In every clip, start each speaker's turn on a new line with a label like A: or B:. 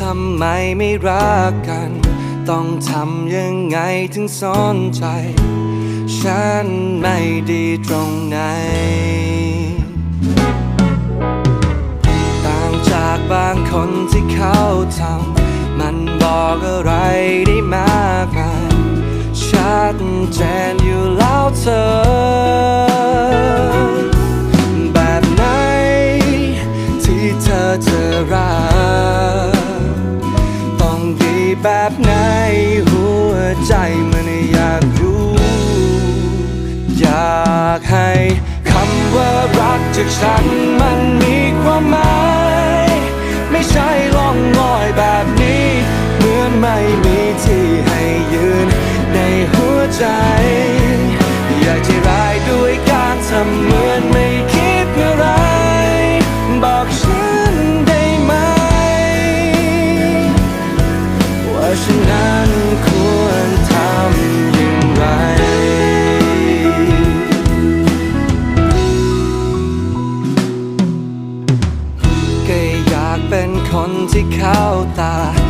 A: ทำไมไม่รักกัน ต้องทำยังไงถึงสนใจ ฉันไม่ดีตรงไหน ต่างจากบางคนที่เขาทำมันบอกอะไรได้มากมายชัดเจนอยู่แล้วเธอ แบบไหนหัวใจมันอยากรู้ อยากให้คำว่ารักจากฉันมันมีความหมาย ไม่ใช่ล่องลอยแบบนี้ เหมือนไม่มีที่ให้ยืนในหัวใจ คนที่เข้าตา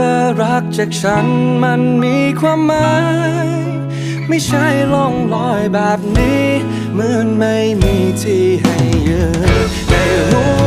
A: ว่ารักจากฉันมันมีความหมาย ไม่ใช่ล่องลอยแบบนี้เหมือนไม่มีที่ให้ยืนในหัว